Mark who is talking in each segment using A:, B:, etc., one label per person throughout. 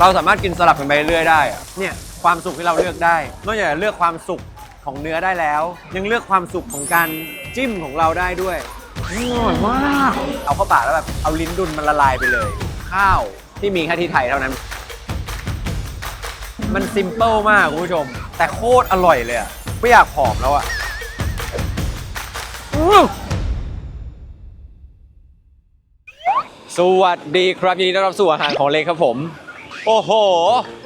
A: เราสามารถกินสลับกันไปเรื่อยๆได้อะเนี่ยความสุขที่เราเลือกได้ นอกจากจะเลือกความสุขของเนื้อได้แล้ว ยังเลือกความสุขของการจิ้มของเราได้ด้วยอร่อยมาก เอาเข้าปากแล้วแบบเอาลิ้นดุนมันละลายไปเลย ข้าวที่มีแค่ที่ไทยเท่านั้น มันซิมเปิลมากคุณผู้ชม แต่โคตรอร่อยเลยอะไม่อยากผอมแล้วอะอื้อสวัสดีครับยินดีต้อนรับสู่อาหารของเล็กครับผม โอ้โห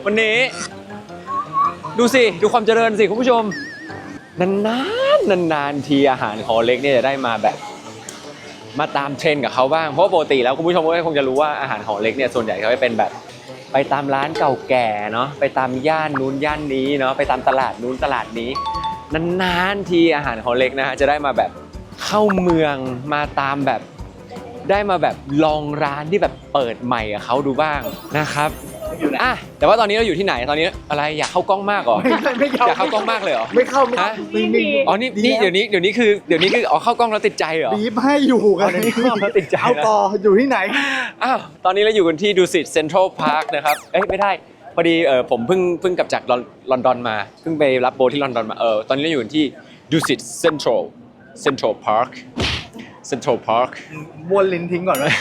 A: วันนี้ ดูสิ ดูความเจริญสิ คุณผู้ชม นานๆ นานๆ ทีอาหารของเล็กเนี่ยจะได้มาแบบ มาตามเทรนกับเขาบ้าง เพราะว่าปกติแล้วคุณผู้ชมก็คงจะรู้ว่าอาหารของเล็กเนี่ยส่วนใหญ่เขาจะเป็นแบบ ไปตามร้านเก่าแก่เนาะ ไปตามย่านนู้นย่านนี้เนาะ ไปตามตลาดนู้นตลาดนี้ นานๆ ทีอาหารของเล็กนะฮะจะได้มาแบบเข้าเมืองมาตามแบบได้มาแบบลองร้านที่แบบเปิดใหม่กับเขาดูบ้างนะครับ อะแต่ว่าตอนนี้เราอยู่ที่ไหนตอนนี้อะไรอยากเข้ากล้องมากเหรอ
B: ไม่ไม่เข้า
A: อยากเข้ากล้องมากเลยเหรอ
B: ไม่เข้าไม่เข้า
A: ฮะ
B: ไม่มี
A: อ๋อนี่นี่เดี๋ยวนี้เดี๋ยวนี้คือเดี๋ยวนี้คืออ๋อเข้ากล้องแล้วติดใจเหรอ
B: บีบให้อยู่กัน
A: เอาเดี๋ยวนี้เข้าแล้วติดใจนะ
B: เอาต่ออยู่ที่ไหน
A: อ้าวตอนนี้เราอยู่กันที่ดูสิตเซ็นทรัลพาร์คนะครับ เอ้ยไม่ได้ พอดีเออผมเพิ่งเพิ่งกลับจากลอนลอนดอนมา เพิ่งไปรับโบทที่ลอนดอนมา เออตอนนี้เราอยู่กันที่ดูสิตเซ็นทรัลเซ็นทรัลพาร์คเซ็นทรัลพาร์ค
B: บ้วนลิ้นทิ้งก่อนเลย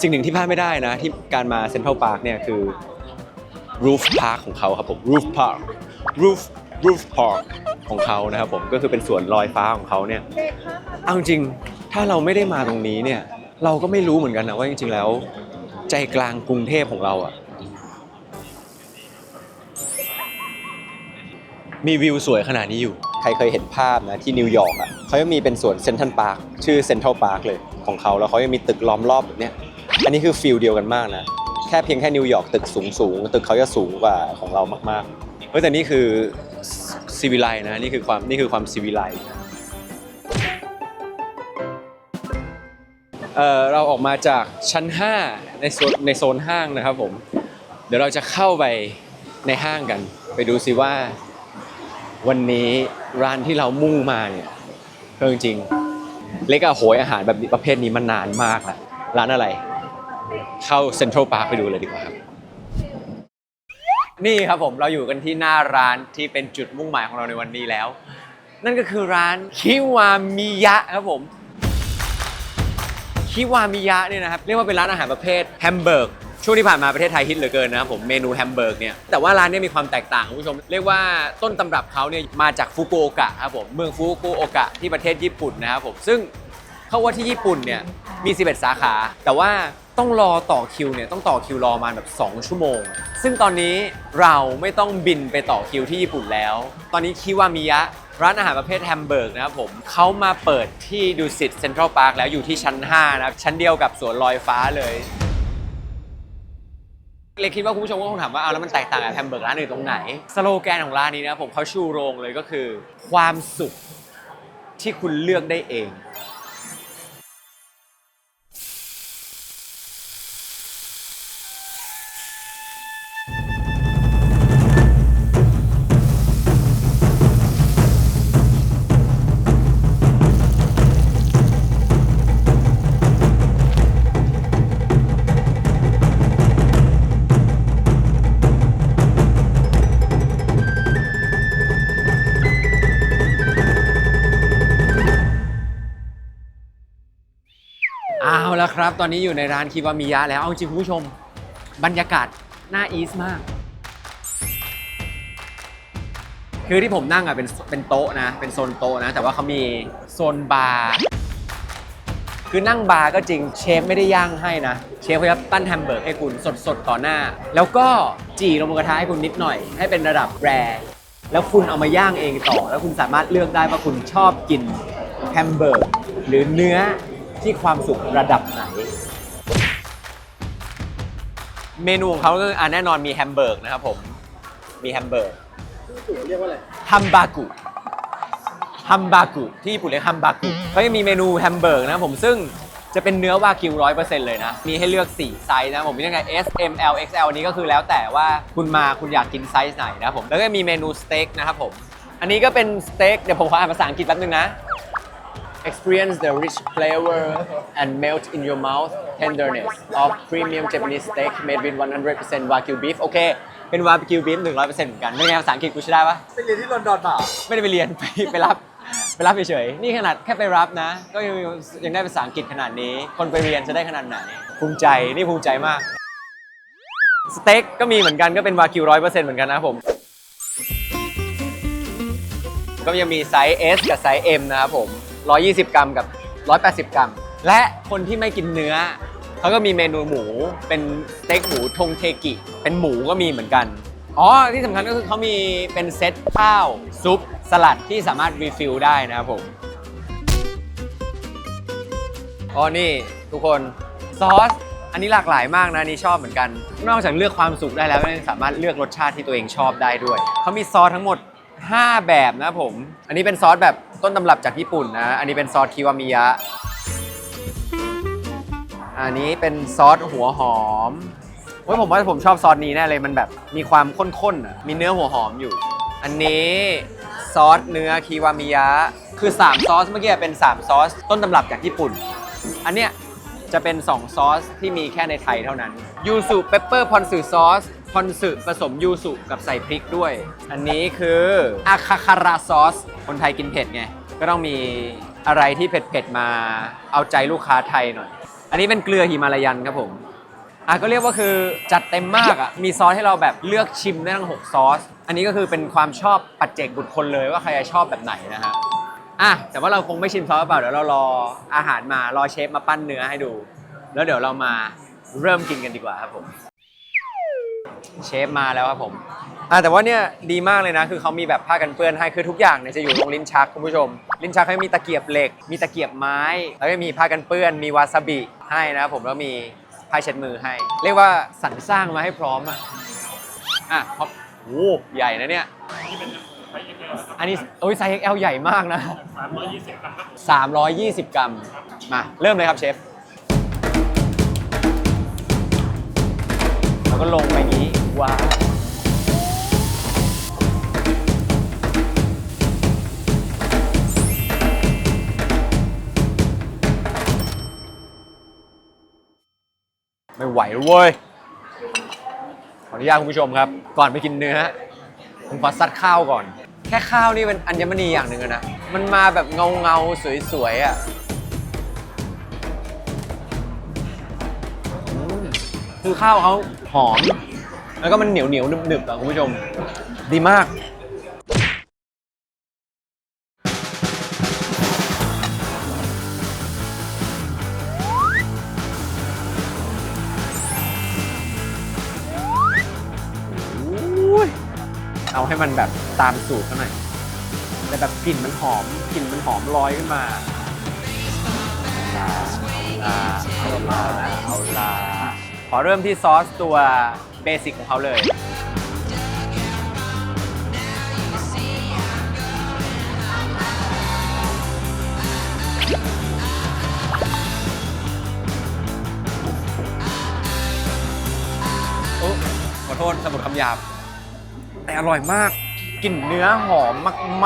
A: สิ่งหนึ่งที่พลาดไม่ได้นะ ที่การมาเซ็นทรัลพาร์คเนี่ยคือ roof park ของเขาครับผม roof park roof roof park ของเขานะครับผมก็คือเป็นสวนลอยฟ้าของเขาเนี่ยเอาจริงถ้าเราไม่ได้มาตรงนี้เนี่ย เราก็ไม่รู้เหมือนกันนะว่าจริง ๆ แล้ว ใจกลางกรุงเทพของเราอะมีวิวสวยขนาดนี้อยู่ ใครเคยเห็นภาพนะที่นิวยอร์กอะเขาจะมีเป็นสวนเซนทรัลพาร์คชื่อเซนทรัลพาร์คเลยของเขาแล้วเขายังมีตึกล้อมรอบแบบเนี้ยอันนี้คือฟิลเดียวกันมากนะ ค่เพียงแค่นิวยอร์กตึกสูงสูงตึกเขาจะสูงกว่าของเรามากๆเฮ้ยแต่นี่คือซีวิไลนะนี่คือความนี่คือความซีวิไลเอ่อเราออกมาจากชั้น 5 ในโซนในโซนห้างนะครับผม เดี๋ยวเราจะเข้าไปในห้างกัน ไปดูสิว่า วันนี้ร้านที่เรามุ่งมาเนี่ยเรื่องจริงๆเล็กอะโหยอาหารแบบประเภทนี้มานานมากแล้วร้านอะไร เข้าเซ็นทรัลพาร์คไปดูเลยดีกว่าครับ นี่ครับผมเราอยู่กันที่หน้าร้านที่เป็นจุดมุ่งหมายของเราในวันนี้แล้ว นั่นก็คือร้านคิวามิยะครับผมคิวามิยะเนี่ยนะครับเรียกว่าเป็นร้านอาหารประเภทแฮมเบอร์กช่วงที่ผ่านมาประเทศไทยฮิตเหลือเกินนะครับผมเมนูแฮมเบอร์กเนี่ยแต่ว่าร้านนี้มีความแตกต่างคุณผู้ชม เรียกว่าต้นตำรับเขาเนี่ยมาจากฟุกุโอกะครับผมเมืองฟุกุโอกะที่ประเทศญี่ปุ่นนะครับผมซึ่ง เขาว่าที่ญี่ปุ่นเนี่ยมี 11 สาขา แต่ว่าต้องรอต่อคิวเนี่ยต้องต่อคิวรอมาแบบ 2 ชั่วโมง ซึ่งตอนนี้เราไม่ต้องบินไปต่อคิวที่ญี่ปุ่นแล้ว ตอนนี้คิวามิยะร้านอาหารประเภทแฮมเบอร์กนะครับผมเขามาเปิดที่ดูสิตเซ็นทรัลพาร์คแล้วอยู่ที่ชั้น 5 นะครับ ชั้นเดียวกับสวนลอยฟ้าเลยเลยคิดว่าคุณผู้ชมก็คงถามว่าเอาแล้วมันแตกต่างกับแฮมเบอร์กร้านอื่นตรงไหน สโลแกนของร้านนี้นะผมเขาชูโรงเลยก็คือ ความสุขที่คุณเลือกได้เอง ตอนนี้อยู่ในร้านคิวามิยะแล้ว เอาจริงคุณผู้ชม บรรยากาศน่าอีสมาก คือที่ผมนั่งอะเป็นเป็นโต๊ะนะ เป็นโซนโต๊ะนะ แต่ว่าเขามีโซนบาร์คือนั่งบาร์ก็จริงเชฟไม่ได้ย่างให้นะ เชฟเขาจะปั้นแฮมเบอร์เกอร์ให้คุณสดๆต่อหน้า แล้วก็จี่ลงบนกระทะให้คุณนิดหน่อย ให้เป็นระดับแรร์แล้วคุณเอามาย่างเองต่อ แล้วคุณสามารถเลือกได้ว่าคุณชอบกินแฮมเบอร์กหรือเนื้อ ที่ความสุขระดับไหน เมนูของเขาก็คืออะแน่นอนมีแฮมเบอร์กนะครับผม มีแฮมเบอร์ก
B: เรียกว่าอะไร
A: ฮัมบากุฮัมบากุที่ญี่ปุ่นเรียกฮัมบากุเขายังมีเมนูแฮมเบอร์กนะครับผมซึ่งจะเป็นเนื้อวากิวร้อยเปอร์เซ็นต์เลยนะ มีให้เลือก 4 ไซส์นะ ผมมีตั้งแต่ S M L X L อันนี้ก็คือแล้วแต่ว่าคุณมาคุณอยากกินไซส์ไหนนะครับผม แล้วก็มีเมนูสเต็กนะครับผม อันนี้ก็เป็นสเต็กเดี๋ยวผมขออ่านภาษาอังกฤษแป๊บนึงนะ experience the rich flavor and melt in your mouth tenderness of premium Japanese steak made with 100% wagyu beef โอเค เป็น wagyu beef 100%เหมือนกันเป็นไงภาษาอังกฤษกูใช้ได้ปะ
B: ไปเรียนที่ลอนดอนเปล่า
A: ไม่ได้ไปเรียน ไปไปรับ ไปรับเฉยๆนี่ขนาดแค่ไปรับนะ ก็ยังยังได้ภาษาอังกฤษขนาดนี้ คนไปเรียนจะได้ขนาดไหน ภูมิใจ นี่ภูมิใจมาก สเต็กก็มีเหมือนกันก็เป็นวากิวร้อยเปอร์เซ็นต์เหมือนกันนะครับผม ก็ยังมีไซส์ S กับไซส์ M นะครับผม 120 กรัมกับ 180 กรัม และคนที่ไม่กินเนื้อ เขาก็มีเมนูหมูเป็นสเต็กหมูทงเทกิ เป็นหมูก็มีเหมือนกัน อ๋อ ที่สำคัญก็คือเขามีเป็นเซตข้าว ซุป สลัดที่สามารถรีฟิลได้นะครับผม อ๋อ นี่ทุกคนซอสอันนี้หลากหลายมากนะนี่ชอบเหมือนกัน นอกจากเลือกความสุขได้แล้วยังสามารถเลือกรสชาติที่ตัวเองชอบได้ด้วย เขามีซอสทั้งหมด 5 แบบนะผม อันนี้เป็นซอสแบบต้นตำรับจากญี่ปุ่นนะ อันนี้เป็นซอสคิวามิยะ อันนี้เป็นซอสหัวหอมเฮ้ยผมว่าผมชอบซอสนี้แน่เลย มันแบบมีความข้นๆอะมีเนื้อหัวหอมอยู่ อันนี้ซอสเนื้อคิวามิยะ คือ 3 ซอสเมื่อกี้เป็น 3 ซอส ต้นตำรับจากญี่ปุ่น อันเนี้ยจะเป็น 2 ซอสที่มีแค่ในไทยเท่านั้น ยูสุเปปเปอร์พอนสึซอส พอนสึผสมยูสุกับใส่พริกด้วย อันนี้คืออาคาคาราซอส คนไทยกินเผ็ดไง ก็ต้องมีอะไรที่เผ็ดๆมาเอาใจลูกค้าไทยหน่อย อันนี้เป็นเกลือหิมาลายันครับผมอะก็เรียกว่าคือจัดเต็มมากอะ มีซอสให้เราแบบเลือกชิมได้ทั้ง 6 ซอส อันนี้ก็คือเป็นความชอบปัจเจกบุคคลเลยว่าใครจะชอบแบบไหนนะฮะ อะ แต่ว่าเราคงไม่ชิมซอสเปล่า เดี๋ยวเรารออาหารมารอเชฟมาปั้นเนื้อให้ดู แล้วเดี๋ยวเรามาเริ่มกินกันดีกว่าครับผม เชฟมาแล้วครับผมอะแต่ว่าเนี่ยดีมากเลยนะ คือเขามีแบบผ้ากันเปื้อนให้คือทุกอย่างเนี่ยจะอยู่ตรงลิ้นชักคุณผู้ชม ลิ้นชักให้มีตะเกียบเหล็ก มีตะเกียบไม้ แล้วก็มีผ้ากันเปื้อน มีวาซาบิให้นะครับผมแล้วมีผ้าเช็ดมือให้ เรียกว่าสรรสร้างมาให้พร้อมอะอะพอโอ้โหใหญ่นะเนี่ยอันนี้โอ้ยไซส์ XL ใหญ่มากนะ 320 กรัมมาเริ่มเลยครับเชฟแล้วก็ลงไปงนี้ ว้าวไม่ไหวแล้วเว้ย ขออนุญาตคุณผู้ชมครับ ก่อนไปกินเนื้อผมขอซัดข้าวก่อน แค่ข้าวนี่เป็นอัญมณีอย่างหนึ่งนะ มันมาแบบเงาเงาสวยๆอะคือข้าวเขาหอม แล้วก็มันเหนียวเหนียวๆหนึบๆอะคุณผู้ชม ดีมากอุ้ยเอาให้มันแบบตามสูตรเขาหน่อยแต่แบบกลิ่นมันหอมกลิ่นมันหอมลอยขึ้นมาเอาละเอาละเอาละขอเริ่มที่ซอสตัว เบสิกของเขาเลย โอ้ขอโทษสมุดคำหยาบ แต่อร่อยมากกลิ่นเนื้อหอม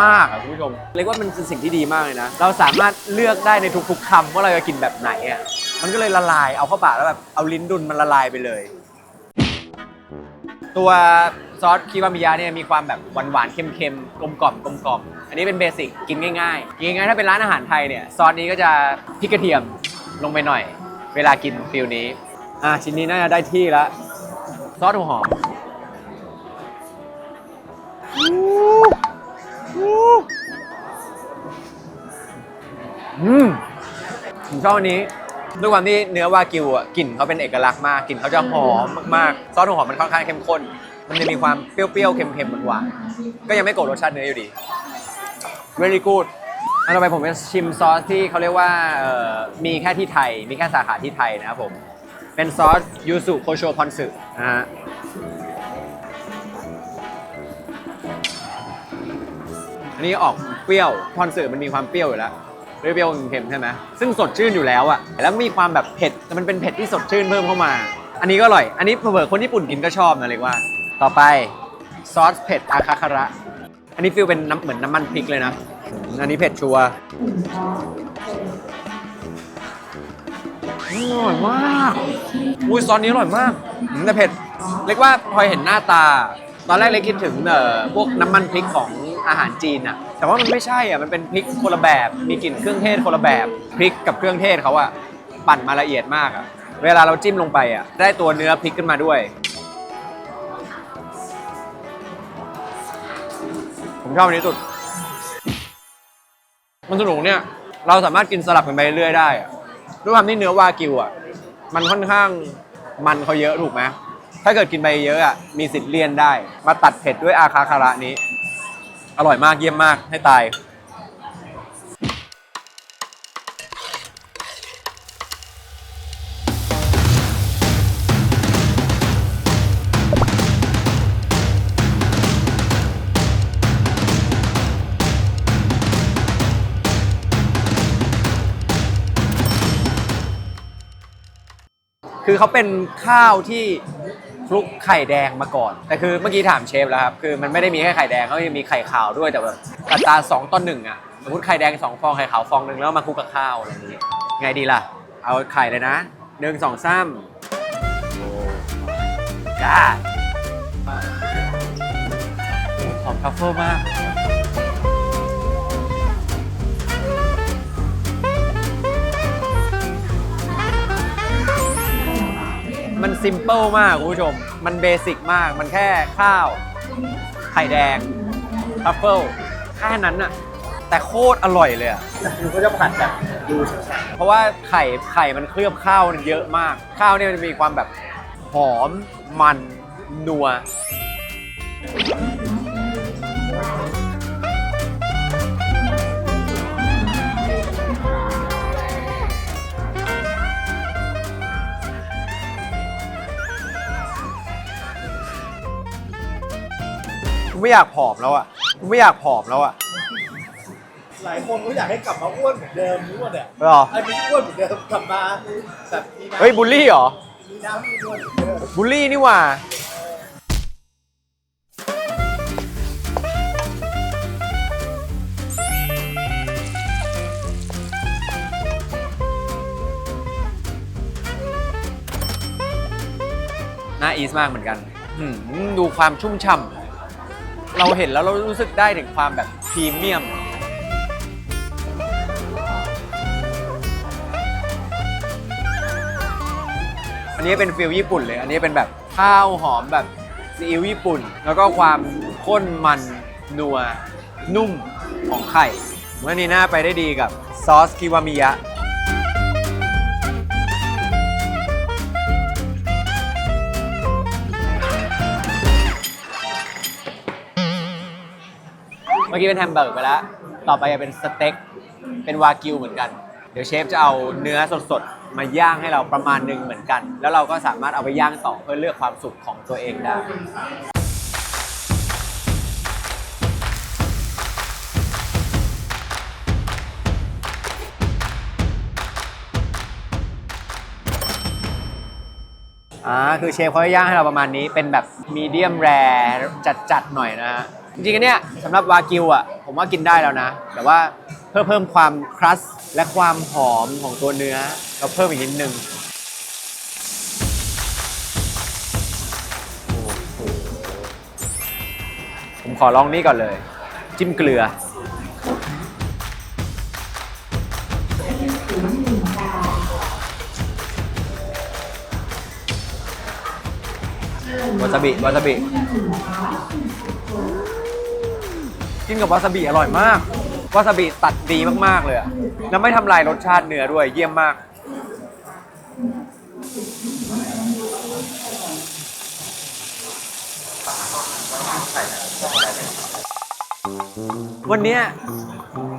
A: มากๆอะคุณผู้ชมเรียกว่ามันเป็นสิ่งที่ดีมากเลยนะ เราสามารถเลือกได้ในทุกๆคำว่าเราจะกินแบบไหนอะมันก็เลยละลายเอาเข้าปากแล้วแบบเอาลิ้นดุนมันละลายไปเลย ตัวซอสคิวามิยะเนี่ยมีความแบบหวานๆ เค็มๆ กลมกล่อมกลมกล่อมอันนี้เป็นเบสิกกินง่ายๆ กินง่ายถ้าเป็นร้านอาหารไทยเนี่ยซอสนี้ก็จะพริกกระเทียมลงไปหน่อย เวลากินฟิลนี้ อะชิ้นนี้น่าจะได้ที่ล้วซอสหัวหอมอืมผมชอบอันนี้ ด้วยความที่เนื้อวากิวอะกลิ่นเขาเป็นเอกลักษณ์มากกลิ่นเขาจะหอมมากๆซอสหัวหอมมันค่อนข้างเข้มข้น มันจะมีความเปรี้ยวๆเค็มๆหวานๆก็ยังไม่โกรธรสชาติเนื้ออยู่ดี very good อันต่อไปผมจะชิมซอสที่เขาเรียกว่ามีแค่ที่ไทย มีแค่สาขาที่ไทยนะครับผม เป็นซอสยูสุโคโชพอนสึนะฮะอันนี้ออกเปรี้ยวพอนสึมันมีความเปรี้ยวอยู่แล้ว เปรี้ยวๆเค็มๆใช่ไหมซึ่งสดชื่นอยู่แล้วอะแล้วมีความแบบเผ็ดแต่มันเป็นเผ็ดที่สดชื่นเพิ่มเข้ามา อันนี้ก็อร่อย อันนี้เผื่อคนญี่ปุ่นกินก็ชอบนะเรียกว่า ต่อไปซอสเผ็ดอาคาคาระ อันนี้ฟิลเป็นน้ำเหมือนน้ำมันพริกเลยนะ อันนี้เผ็ดชัวร์อร่อยมากอุ้ยซอสนี้อร่อยมากแต่เผ็ดเล็กว่าพอเห็นหน้าตา ตอนแรกเล็กคิดถึงเอ่อพวกน้ำมันพริกของอาหารจีนอะ แต่ว่ามันไม่ใช่อะมันเป็นพริกคนละแบบ มีกลิ่นเครื่องเทศคนละแบบพริกกับเครื่องเทศเขาอะปั่นมาละเอียดมากอะ เวลาเราจิ้มลงไปอะ ได้ตัวเนื้อพริกขึ้นมาด้วย ผมชอบอันนี้สุด มันสนุกเนี่ย เราสามารถกินสลับกันไปเรื่อยๆได้อะด้วยความที่เนื้อวากิวอะ มันค่อนข้างมันเขาเยอะถูกไหมถ้าเกิดกินไปเยอะอะ มีสิทธิ์เลี่ยนได้ มาตัดเผ็ดด้วยอาคาคาระนี้ อร่อยมากเยี่ยมมากให้ตาย คือเขาเป็นข้าวที่ คลุกไข่แดงมาก่อน แต่คือเมื่อกี้ถามเชฟแล้วครับ คือมันไม่ได้มีแค่ไข่แดงเขายังมีไข่ขาวด้วยแต่แบบอัตราสองต่อหนึ่งอะสมมติไข่แดงสองฟองไข่ขาวฟองหนึ่งแล้วมาคลุกกับข้าวอะไรอย่างเงี้ยไงดีล่ะ เอาไข่เลยนะหนึ่งสองสามกาหอมทัฟเฟิลมาก มันซิมเปิลมากคุณผู้ชม มันเบสิกมาก มันแค่ข้าว ไข่แดงทัฟเฟิลแค่นั้นอะแต่โคตรอร่อยเลยอะ
B: คือเขาจะผัดแบบดูฉ่
A: เพราะว่าไข่ไข่มันเคลือบข้าวเยอะมาก ข้าวเนี่ยมันจะมีความแบบหอมมันนัว ไม่อยากผอมแล้วอะกูไม่อยากผอมแล้วอะ
B: ๆหลายคนก็อยากให้กลับมาอ้วนเหมือนเดิมรู้ว่าเนี่ย
A: หรอ
B: ไอ้ไม่ใช่อ้วนเหมือนเดิมกลับมาแบบมีน้ำ
A: เฮ้ยบูลลี่เหรอ
B: มีน้ำมีนวลเหมือนเดิม
A: บูลลี่นี่หว่าน่าอีสมากเหมือนกันอืมดูความชุ่มฉ่ำ เราเห็นแล้วเรารู้สึกได้ถึงความแบบพรีเมียม อันนี้เป็นฟิลญี่ปุ่นเลย อันนี้เป็นแบบข้าวหอมแบบซีอิ๊วญี่ปุ่น แล้วก็ความข้นมันนัวนุ่มของไข่ วันนี้น่าไปได้ดีกับซอสคิวามิยะ มื่อกี้เป็นแฮมเบอร์กไปแล้ว ต่อไปจะเป็นสเต็ก เป็นวากิวเหมือนกัน เดี๋ยวเชฟจะเอาเนื้อสดๆ มาย่างให้เราประมาณหนึ่งเหมือนกัน แล้วเราก็สามารถเอาไปย่างต่อเพื่อเลือกความสุขของตัวเองได้ อ่า คือเชฟเขาจะย่างให้เราประมาณนี้ เป็นแบบมีเดียมแรจัดๆ หน่อยนะฮะ จริงๆเนี้ยสำหรับวากิวอะผมว่ากินได้แล้วนะ แต่ว่าเพื่อเพิ่มความครัสและความหอมของตัวเนื้อเราเพิ่มอีกนิดนึงผมขอลองนี่ก่อนเลย จิ้มเกลือ วาซาบิวาซาบิ กินกับวาซาบิอร่อยมาก วาซาบิตัดดีมากๆเลยอะแล้วไม่ทำลายรสชาติเนื้อด้วยเยี่ยมมาก วันเนี้ย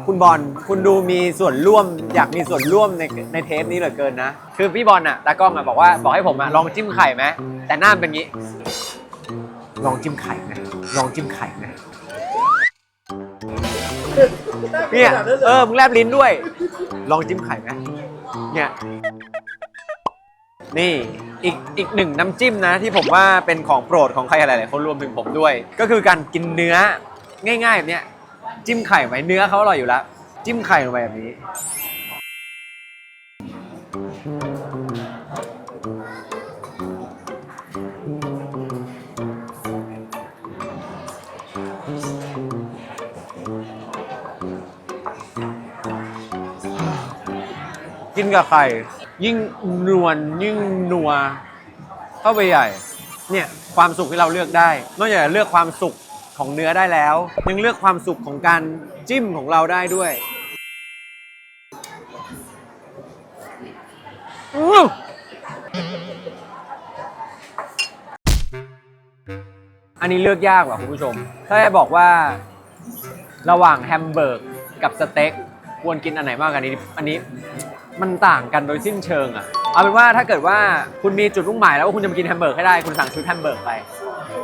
A: คุณบอลคุณดูมีส่วนร่วมอยากมีส่วนร่วมในในเทปนี้เหลือเกินนะ คือพี่บอลอะตากล้องอะบอกว่าบอกให้ผมอะลองจิ้มไข่ไหมแต่หน้ามันเป็นงี้ ลองจิ้มไข่ไหมลองจิ้มไข่ไหม เนี่ยเออมึงแลบลิ้นด้วย ลองจิ้มไข่ไหมเนี่ยนี่อีกอีกหนึ่งน้ำจิ้มนะ ที่ผมว่าเป็นของโปรดของใครหลาย ๆ คนรวมถึงผมด้วย ก็คือการกินเนื้อง่ายๆแบบเนี้ยจิ้มไข่ไว้เนื้อเขาอร่อยอยู่แล้ว จิ้มไข่ลงไปแบบนี้ กับไข่ ยิ่งนวลยิ่งนัวเข้าไปใหญ่ เนี่ยความสุขที่เราเลือกได้ นอกจากเลือกความสุขของเนื้อได้แล้ว ยังเลือกความสุขของการจิ้มของเราได้ด้วยอันนี้เลือกยากว่ะคุณผู้ชม ถ้าจะบอกว่า ระหว่างแฮมเบอร์กกับสเต็กควรกินอันไหนมากกว่านี้ อันนี้ มันต่างกันโดยสิ้นเชิงอะเอาเป็นว่าถ้าเกิดว่าคุณมีจุดมุ่งหมายแล้วว่าคุณจะมากินแฮมเบอร์กให้ได้คุณสั่งชุดแฮมเบอร์กไป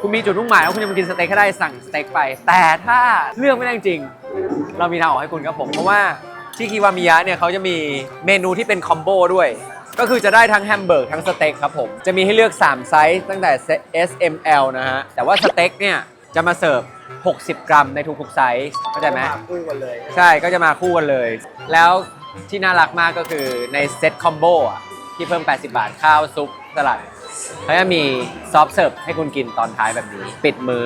A: คุณมีจุดมุ่งหมายแล้วคุณจะมากินสเต็กให้ได้สั่งสเต็กไป แต่ถ้าเลือกไม่ได้จริง เรามีทางออกให้คุณครับผมเพราะว่าที่คิวามิยะเนี่ยเขาจะมีเมนูที่เป็นคอมโบด้วยก็คือจะได้ทั้งแฮมเบอร์กทั้งสเต็กครับผม จะมีให้เลือก 3 ไซส์ตั้งแต่ S M L นะฮะ แต่ว่าสเต็กเนี่ยจะมาเสิร์ฟ 60 กรัมในทุกๆไซส์เข้าใจไหมา
B: คู่กันเลย
A: ใช่ก็จะมาคู่กันเลย แล้ว ที่น่ารักมากก็คือในเซ็ตคอมโบอะที่เพิ่ม 80 บาทข้าวซุปสลัดเขาจะมีซอฟเสิร์ฟให้คุณกินตอนท้ายแบบนี้ ปิดมือ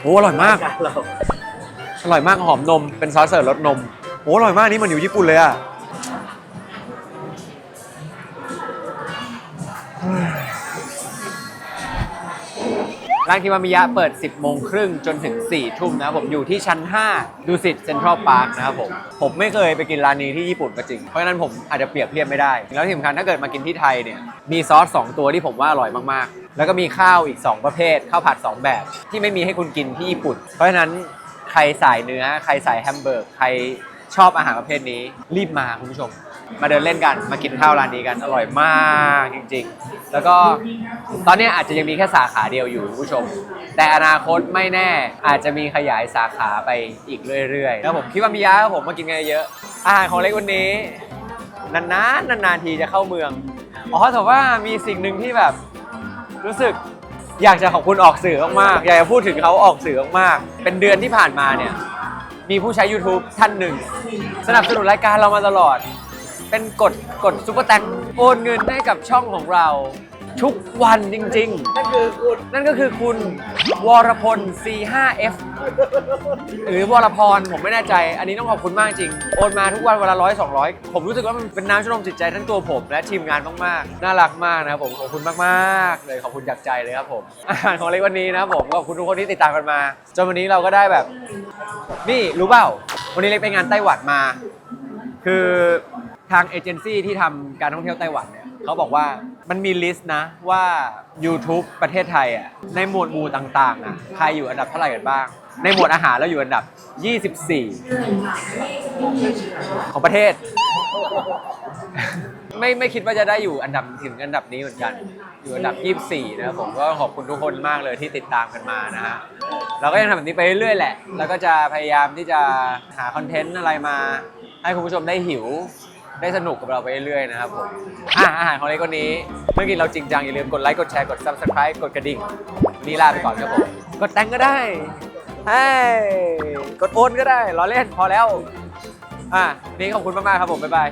A: โอ้อร่อยมาก อร่อยมากหอมนม เป็นซอสเสิร์ฟรสนมโอ้อร่อยมากนี่มันอยู่ญี่ปุ่นเลยอะ ร้านคิวามิยะเปิด 10 โมงครึ่งจนถึง 4 ทุ่มนะครับผมอยู่ที่ชั้น 5 ดูสิตเซ็นทรัลพาร์คนะครับผม ผมไม่เคยไปกินร้านนี้ที่ญี่ปุ่นก็จริง เพราะฉะนั้นผมอาจจะเปรียบเทียบไม่ได้ แล้วที่สำคัญถ้าเกิดมากินที่ไทยเนี่ย มีซอส 2 ตัวที่ผมว่าอร่อยมากๆ แล้วก็มีข้าวอีก 2 ประเภท ข้าวผัด 2 แบบ ที่ไม่มีให้คุณกินที่ญี่ปุ่น เพราะฉะนั้นใครสายเนื้อ ใครสายแฮมเบอร์กใครชอบอาหารประเภทนี้ รีบมาคุณผู้ชม มาเดินเล่นกันมากินข้าวร้านนี้กันอร่อยมากจริง ๆ แล้วก็ตอนนี้อาจจะยังมีแค่สาขาเดียวอยู่คุณผู้ชม แต่อนาคตไม่แน่อาจจะมีขยายสาขาไปอีกเรื่อยๆแล้วผมคิดว่ามียาครับผมมากินกันเยอะอาหารของเล็กวันนี้ นานๆนานๆทีจะเข้าเมืองอ๋อแต่ว่ามีสิ่งหนึ่งที่แบบรู้สึกอยากจะขอบคุณออกสื่อมากๆอยากจะพูดถึงเขาออกสื่อมากๆเป็นเดือนที่ผ่านมาเนี่ยมีผู้ใช้ YouTube ท่านหนึ่ง สนับสนุนรายการเรามาตลอด เป็นกดกดซุปเปอร์แตงโอนเงินให้กับช่องของเราทุกวันจริง
B: นั่นคือคุณ
A: ๆนั่นก็คือคุณวรพล C5F หรือวรพรผมไม่แน่ใจ อันนี้ต้องขอบคุณมากจริง โอนมาทุกวันวันละร้อยสองร้อยผมรู้สึกว่ามันเป็นน้ำชุ่มจิตใจทั้งตัวผม และทีมงานมากๆ น่ารักมากนะครับผมขอบคุณมากๆเลยขอบคุณจากใจเลยครับผมอาหารของเล็กวันนี้นะครับผมขอบคุณทุกคนที่ติดตามกันมา จนวันนี้เราก็ได้แบบ นี่รู้เปล่าวันนี้เล็กไปงานไต้หวันมา คือ ทางเอเจนซี่ที่ทำการท่องเที่ยวไต้หวันเนี่ยเขาบอกว่ามันมีลิสต์นะว่า YouTube ประเทศไทยอะในหมวดหมู่ต่างๆอะใครอยู่อันดับเท่าไหร่กันบ้าง ในหมวดอาหารเราอยู่อันดับ 24 ของประเทศ ไม่ไม่คิดว่าจะได้อยู่อันดับถึงอันดับนี้เหมือนกัน อยู่อันดับ 24 นะครับผมก็ขอบคุณทุกคนมากเลยที่ติดตามกันมานะฮะเราก็ยังทำแบบนี้ไปเรื่อยๆแหละ แล้วก็จะพยายามที่จะหาคอนเทนต์อะไรมา ให้คุณผู้ชมได้หิว ได้สนุกกับเราไปเรื่อยๆนะครับผมอะอาหารของเล็กคนนี้เมื่อกี้เราจริงจังอย่าลืมกดไลค์กดแชร์กด subscribe กดกระดิ่งวันนี้ลาไปก่อนครับผมกดแตงก็ได้ให้กดโอนก็ได้ล้อเล่นพอแล้ว อะนี่ขอบคุณมากๆครับผมบ๊ายบาย